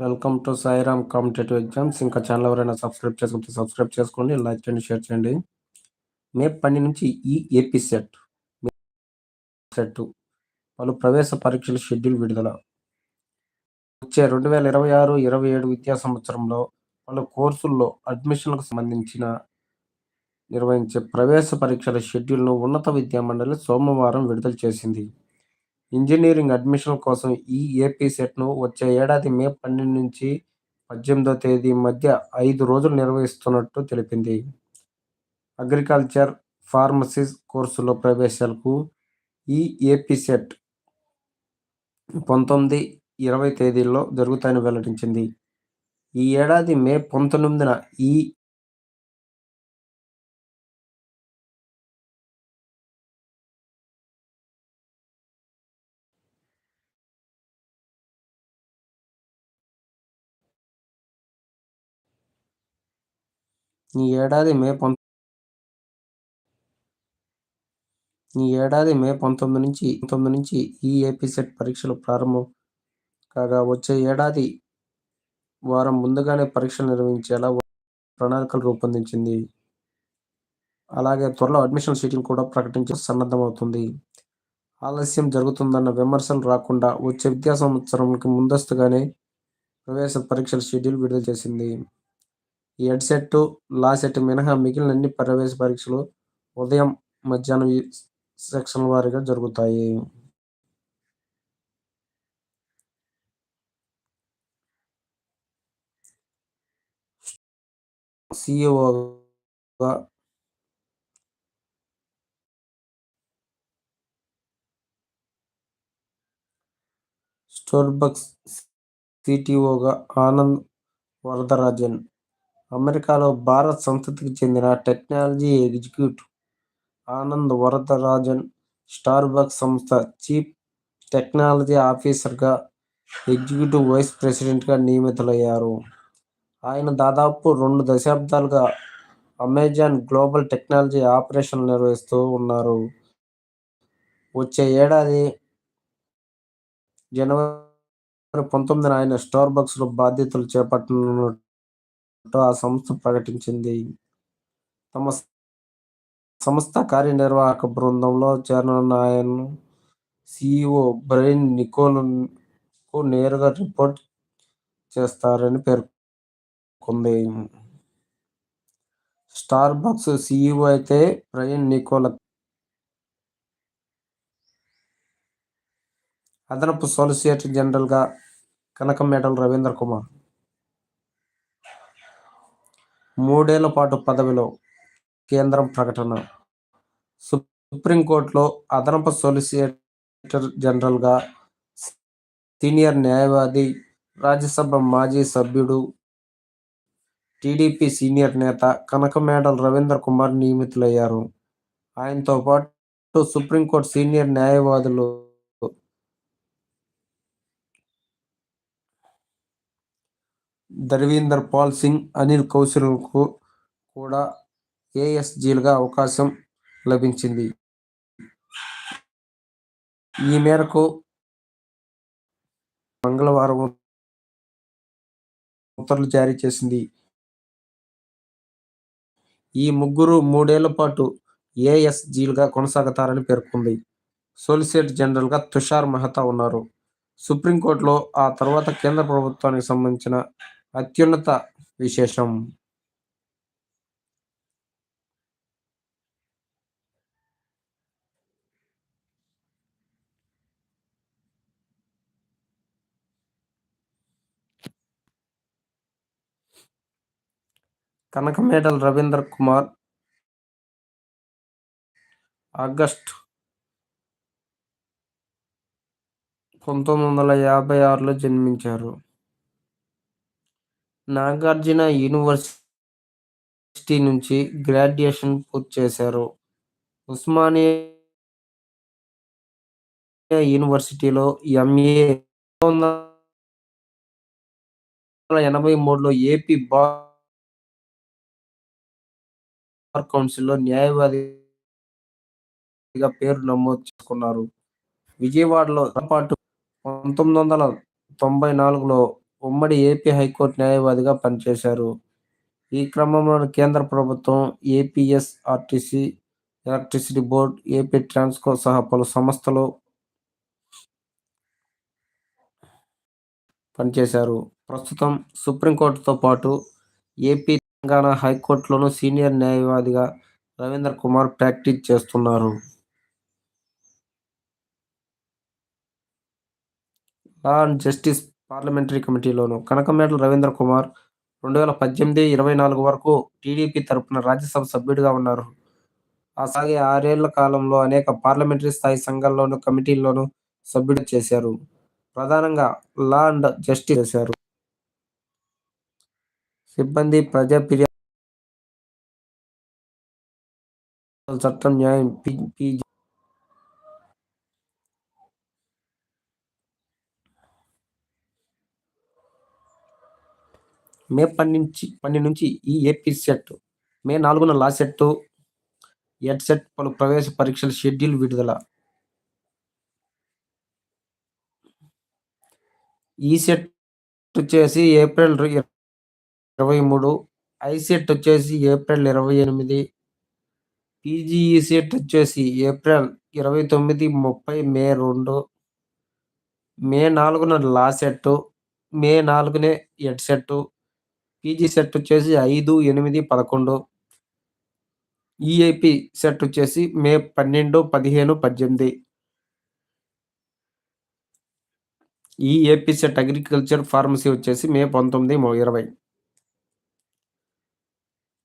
Welcome to Sairam competitive exams ఇంకా channel ఎవరైనా subscribe చేసుకుంటే సబ్స్క్రైబ్ చేసుకోండి లైక్ చేయండి షేర్ చేయండి. మే పన్నెండు నుంచి ఈ ఏపీ సెట్ సెట్ పలు ప్రవేశ పరీక్షల షెడ్యూల్ విడుదల. వచ్చే రెండు వేల ఇరవై ఆరు ఇరవై ఏడు విద్యా సంవత్సరంలో పలు కోర్సుల్లో అడ్మిషన్లకు సంబంధించిన నిర్వహించే ప్రవేశ పరీక్షల షెడ్యూల్ను ఉన్నత విద్యా మండలి సోమవారం విడుదల చేసింది. ఇంజనీరింగ్ అడ్మిషన్ కోసం ఈ ఏపీ సెట్ను వచ్చే ఏడాది మే పన్నెండు నుంచి పద్దెనిమిదో తేదీ మధ్య ఐదు రోజులు నిర్వహిస్తున్నట్టు తెలిపింది. అగ్రికల్చర్ ఫార్మసీస్ కోర్సులో ప్రవేశాలకు ఈ ఏపీ సెట్ పంతొమ్మిది ఇరవై తేదీల్లో జరుగుతాయని వెల్లడించింది. ఈ ఏడాది మే పంతొమ్మిదిన ఈ ఈ ఏడాది మే పంత ఈ ఏడాది మే పంతొమ్మిది నుంచి పంతొమ్మిది నుంచి ఈ ఏపీసెట్ పరీక్షలు ప్రారంభం కాగా వచ్చే ఏడాది వారం ముందుగానే పరీక్షలు నిర్వహించేలా ప్రణాళికలు రూపొందించింది. అలాగే త్వరలో అడ్మిషన్ సీట్లు కూడా ప్రకటించి సన్నద్ధమవుతుంది. ఆలస్యం జరుగుతుందన్న విమర్శలు రాకుండా వచ్చే విద్యా సంవత్సరంకి ముందస్తుగానే ప్రవేశ పరీక్షల షెడ్యూల్ విడుదల చేసింది. ఈ హెడ్ సెట్ లా సెట్ మినహా మిగిలిన అన్ని ప్రవేశ పరీక్షలు ఉదయం మధ్యాహ్నం సెక్షన్ వారీగా జరుగుతాయి. సిఇఓగా స్టోర్బక్స్ సిటిఓగా ఆనంద్ వరదరాజన్ అమెరికాలో భారత్ సంతతికి చెందిన technology executive Anand Varadarajan Starbucks సంస్థ చీఫ్ టెక్నాలజీ ఆఫీసర్గా ఎగ్జిక్యూటివ్ వైస్ ప్రెసిడెంట్గా నియమితులయ్యారు. ఆయన దాదాపు రెండు దశాబ్దాలుగా అమెజాన్ గ్లోబల్ టెక్నాలజీ ఆపరేషన్లు నిర్వహిస్తూ ఉన్నారు. వచ్చే ఏడాది జనవరి పంతొమ్మిదిన ఆయన స్టార్బక్స్లో బాధ్యతలు చేపట్టనున్నట్టు ఆ సంస్థ ప్రకటించింది. తమ సంస్థ కార్యనిర్వాహక బృందంలో చేరనున్న ఆయన సిఇఓ బ్రెయిన్ నికోల్కు నేరుగా రిపోర్ట్ చేస్తారని పేర్కొంది. స్టార్ బక్స్ సిఇఓ అయితే బ్రెయిన్ నికోల అదనపు సొలిసిటర్ జనరల్గా కనకమేడల రవీంద్ర కుమార్ మూడేళ్ళ పాటు పదవిలో కేంద్రం ప్రకటన. సుప్రీంకోర్టులో అదనపు సొలిసిటర్ జనరల్గా సీనియర్ న్యాయవాది రాజ్యసభ మాజీ సభ్యుడు టీడీపీ సీనియర్ నేత కనకమేడల రవీంద్ర కుమార్ నియమితులయ్యారు. ఆయనతో పాటు సుప్రీంకోర్టు సీనియర్ న్యాయవాదులు ధర్వీందర్ పాల్ సింగ్ అనిల్ కౌశల్కు కూడా ఏఎస్జీలుగా అవకాశం లభించింది. ఈ మేరకు మంగళవారం ఉత్తర్వులు జారీ చేసింది. ఈ ముగ్గురు మూడేళ్ళ పాటు ఏఎస్జీలుగా కొనసాగుతారని పేర్కొంది. సోలిసిటర్ జనరల్గా తుషార్ మెహతా ఉన్నారు. సుప్రీంకోర్టులో ఆ తర్వాత కేంద్ర ప్రభుత్వానికి సంబంధించిన అత్యున్నత విశేషం. కనకమేడల రవీంద్ర కుమార్ ఆగస్ట్ పంతొమ్మిది వందల యాభై ఆరులో జన్మించారు. నాగార్జున యూనివర్సిటీ నుంచి గ్రాడ్యుయేషన్ పూర్తి చేశారు. ఉస్మానియా యూనివర్సిటీలో ఎంఏ ఎనభై మూడులో ఏపీ బార్ కౌన్సిల్లో న్యాయవాదిగా పేరు నమోదు చేసుకున్నారు. విజయవాడలో పాటు పంతొమ్మిది వందల తొంభై నాలుగులో ఉమ్మడి ఏపీ హైకోర్టు న్యాయవాదిగా పనిచేశారు. ఈ క్రమంలో కేంద్ర ప్రభుత్వం, APSRTC, electricity board AP Transco సహా పలు సంస్థలు పనిచేశారు. ప్రస్తుతం సుప్రీంకోర్టుతో పాటు ఏపీ, తెలంగాణ హైకోర్టులోనూ సీనియర్ న్యాయవాదిగా రవీంద్ర కుమార్ ప్రాక్టీస్ చేస్తున్నారు. లా అండ్ జస్టిస్ పార్లమెంటరీ కమిటీలోనూ కనకమేడల రవీంద్ర కుమార్ రెండు వేల పద్దెనిమిది ఇరవై నాలుగు వరకు టీడీపీ తరపున రాజ్యసభ సభ్యుడిగా ఉన్నారు. ఆ సాగే ఆరేళ్ళ కాలంలో అనేక పార్లమెంటరీ స్థాయి సంఘాల్లోనూ, కమిటీల్లోనూ సభ్యుడు చేశారు. ప్రధానంగా లా అండ్ జస్టిస్ చేశారు. సిబ్బంది, ప్రజా ఫిర్యాదు చట్టం, న్యాయం, పి. మే పన్నెండు పన్నెండు నుంచి ఈ ఏపీ సెట్, మే నాలుగున లా సెట్, ఎడ్ సెట్ పలు ప్రవేశ పరీక్షల షెడ్యూల్ విడుదల. ఈ సెట్ వచ్చేసి ఏప్రిల్ ఇరవై మూడు, ఐ సెట్ వచ్చేసి ఏప్రిల్ ఇరవై ఎనిమిది, పీజీఈ సెట్ వచ్చేసి ఏప్రిల్ ఇరవై తొమ్మిది, ముప్పై, మే రెండు, మే నాలుగున లా సెట్, మే నాలుగునే ఎడ్ సెట్, పీజీ సెట్ వచ్చేసి ఐదు, ఎనిమిది, పదకొండు, ఈఐపి సెట్ వచ్చేసి మే పన్నెండు, పదిహేను, పద్దెనిమిది. ఈఏపి సెట్ అగ్రికల్చర్, ఫార్మసీ వచ్చేసి మే పంతొమ్మిది, ఇరవై.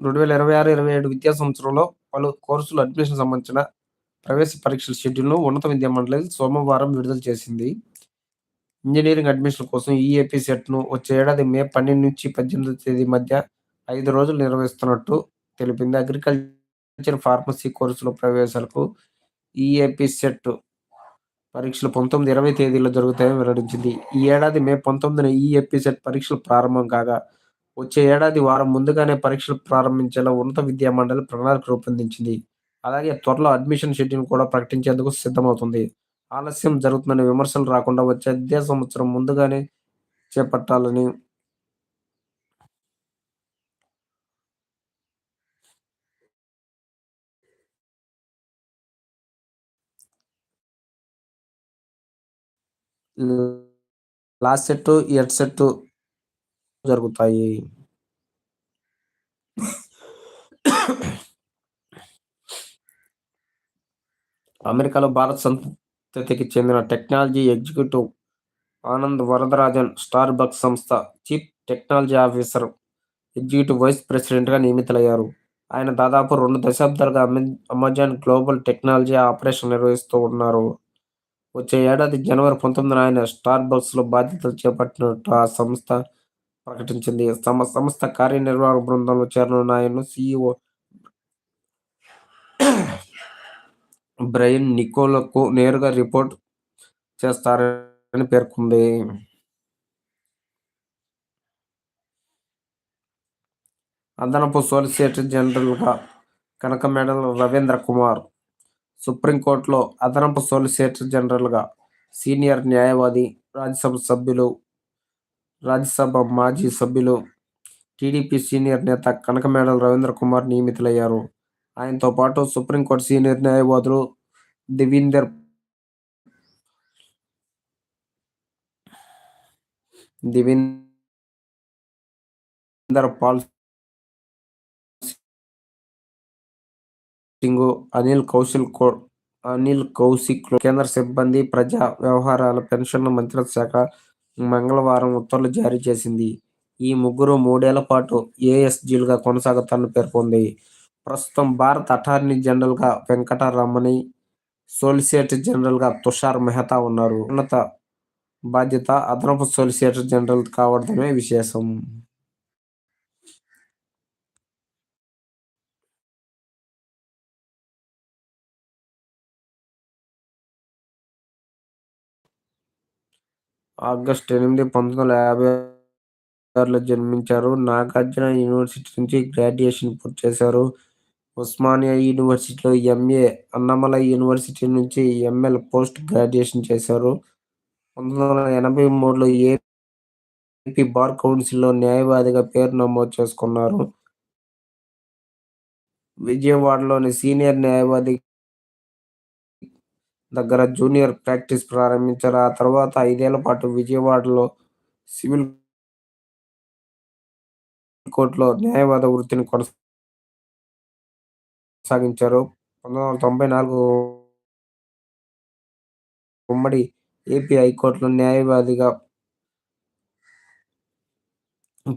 రెండు వేల ఇరవై ఆరు ఇరవై ఏడు విద్యా సంవత్సరంలో పలు కోర్సులు అడ్మిషన్ సంబంధించిన ప్రవేశ పరీక్షల షెడ్యూల్ను ఉన్నత విద్యామండలి సోమవారం విడుదల చేసింది. ఇంజనీరింగ్ అడ్మిషన్ కోసం ఈఏపీ సెట్ను వచ్చే ఏడాది మే పన్నెండు నుంచి పద్దెనిమిది తేదీ మధ్య ఐదు రోజులు నిర్వహిస్తున్నట్టు తెలిపింది. అగ్రికల్చర్, ఫార్మసీ కోర్సుల ప్రవేశాలకు ఈఏపీ సెట్ పరీక్షలు పంతొమ్మిది, ఇరవై తేదీలో జరుగుతాయని వెల్లడించింది. ఈ ఏడాది మే పంతొమ్మిదిన ఈఏపీ సెట్ పరీక్షలు ప్రారంభం కాగా వచ్చే ఏడాది వారం ముందుగానే పరీక్షలు ప్రారంభించేలా ఉన్నత విద్యామండలి ప్రణాళిక రూపొందించింది. అలాగే త్వరలో అడ్మిషన్ షెడ్యూల్ కూడా ప్రకటించేందుకు సిద్ధమవుతుంది ఆలస్యం జరుగుతుందనే విమర్శలు రాకుండా వచ్చే విద్యా సంవత్సరం ముందుగానే చేపట్టాలని లాస్ట్ సెట్, ఎడ్ సెట్ జరుగుతాయి. అమెరికాలో భారత సంతతికి చెందిన technology executive Anand Varadarajan Starbucks సంస్థ chief technology officer, executive vice ప్రెసిడెంట్గా నియమితులయ్యారు. ఆయన దాదాపు రెండు దశాబ్దాలుగా అమెజాన్ గ్లోబల్ టెక్నాలజీ ఆపరేషన్ నిర్వహిస్తూ ఉన్నారు. వచ్చే ఏడాది జనవరి పంతొమ్మిదిన ఆయన స్టార్ బక్స్లో బాధ్యతలు చేపట్టినట్టు ఆ సంస్థ ప్రకటించింది. తమ సంస్థ కార్యనిర్వాహక బృందంలో చేరనున్న ఆయన్ను సీఈఓ బ్రయన్ నికోలకు నేరుగా రిపోర్ట్ చేస్తారని పేర్కొంది. అదనపు సోలిసిటర్ జనరల్గా కనక మేడల్ రవీంద్ర కుమార్ సుప్రీంకోర్టులో అదనపు సోలిసిటర్ జనరల్గా సీనియర్ న్యాయవాది, రాజ్యసభ సభ్యులు, రాజ్యసభ మాజీ సభ్యులు, టీడీపీ సీనియర్ నేత కనకమేడల రవీంద్ర కుమార్ నియమితులయ్యారు. ఆయనతో పాటు సుప్రీంకోర్టు సీనియర్ న్యాయవాదులు దివీందర్ దివీందర్ పాల్ సింగ్, అనిల్ అనిల్ కౌశిక్ కేంద్ర సిబ్బంది, ప్రజా వ్యవహారాల పెన్షన్ల మంత్రిత్వ శాఖ మంగళవారం ఉత్తర్వులు జారీ చేసింది. ఈ ముగ్గురు మూడేళ్ళ పాటు ఏఎస్జీలుగా కొనసాగుతారని పేర్కొంది. ప్రస్తుతం భారత అటార్నీ జనరల్గా వెంకట రమణి, సోలిసిటర్ జనరల్గా తుషార్ మెహతా ఉన్నారు. ఉన్నత బాధ్యత అదనపు సోలిసిటర్ జనరల్ కావడమే విశేషం. ఆగస్టు ఎనిమిది, పంతొమ్మిది వందల యాభై ఆరులో జన్మించారు. నాగార్జున యూనివర్సిటీ నుంచి గ్రాడ్యుయేషన్ పూర్తి చేశారు. ఉస్మానియా యూనివర్సిటీలో ఎంఏ, అన్నమలై యూనివర్సిటీ నుంచి ఎంఎల్ పోస్ట్ గ్రాడ్యుయేషన్ చేశారు. పంతొమ్మిది వందల ఎనభై మూడులో ఏపీ బార్ కౌన్సిల్‌లో న్యాయవాదిగా పేరు నమోదు చేసుకున్నారు. విజయవాడలోని సీనియర్ న్యాయవాది దగ్గర జూనియర్ ప్రాక్టీస్ ప్రారంభించారు. ఆ తర్వాత ఐదేళ్ళ పాటు విజయవాడలో సివిల్ కోర్టులో న్యాయవాద వృత్తిని కొనసాగించారు. 1994 ఉమ్మడి ఏపీ హైకోర్టులో న్యాయవాదిగా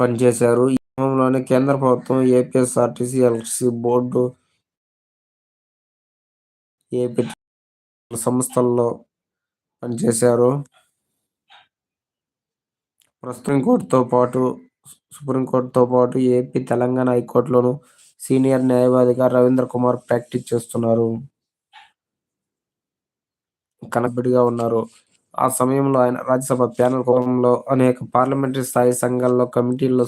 పనిచేశారు. ఈ క్రమంలోనే కేంద్ర ప్రభుత్వం, ఏపీఎస్ఆర్టీసీ, ఎలక్ట్రిసిటీ బోర్డు, ఏపీ సంస్థల్లో పనిచేశారు. ప్రస్తుతం కోర్టుతో పాటు సుప్రీంకోర్టుతో పాటు ఏపీ, తెలంగాణ హైకోర్టులోనూ సీనియర్ న్యాయవాదిగా రవీంద్ర కుమార్ ప్రాక్టీస్ చేస్తున్నారు. కనబడిగా ఉన్నారు. ఆ సమయంలో ఆయన రాజ్యసభ ప్యానల్ కోణంలో అనేక పార్లమెంటరీ స్థాయి సంఘాల్లో కమిటీల్లో